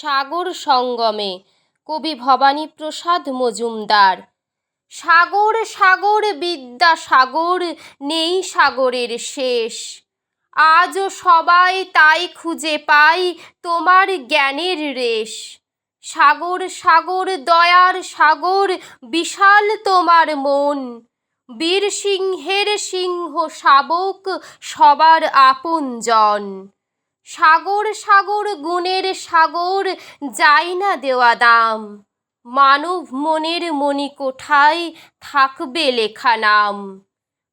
সাগর সঙ্গমে, কবি ভবানীপ্রসাদ মজুমদার। সাগর সাগর বিদ্যাসাগর নেই সাগরের শেষ। আজও সবাই তাই খুঁজে পাই তোমার জ্ঞানের রেশ। সাগর সাগর, দয়ার সাগর, বিশাল তোমার মন। বীর সিংহের সিংহ শাবক, সবার আপনজন। সাগর সাগর, গুণের সাগর যায় না দেওয়া দাম। মানব মনের মণিকোঠায় থাকবে লেখা নাম।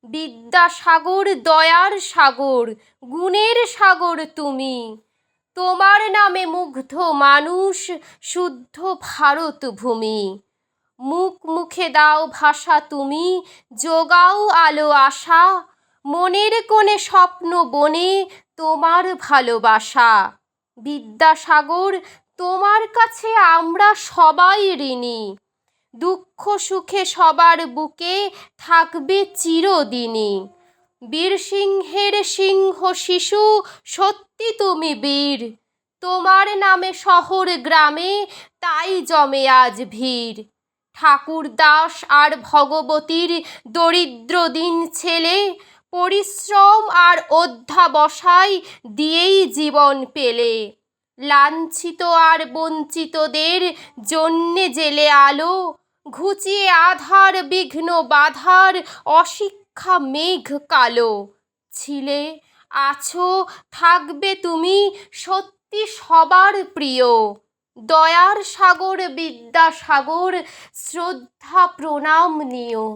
বিদ্যাসাগর দয়ার সাগর, গুণের সাগর তুমি। তোমার নামে মুগ্ধ মানুষ, শুদ্ধ ভারত ভূমি। মুখ মুখে দাও ভাষা তুমি যোগাও আলো আশা মনের কোণে স্বপ্ন বনে তোমার ভালোবাসা। বিদ্যাসাগর, তোমার কাছে আমরা সবাই ঋণী। দুঃখ সুখে সবার বুকে থাকবে চিরদিনই। বীরসিংহের সিংহ শিশু, সত্যি তুমি বীর। তোমার নামে শহর গ্রামে তাই জমে আজ ভিড়। ঠাকুর দাস আর ভগবতীর দরিদ্র দিন ছেলে পরিশ্রম আর অধ্যাবসায় দিয়েই জীবন পেলে। লাঞ্ছিত আর বঞ্চিতদের জন্যে জেলে আলো, ঘুচিয়ে আধার বিঘ্ন বাধার অশিক্ষা মেঘ কালো। ছিলে, আছো, থাকবে তুমি সত্যি সবার প্রিয়। দয়ার সাগর, বিদ্যাসাগর, শ্রদ্ধা প্রণাম নিও।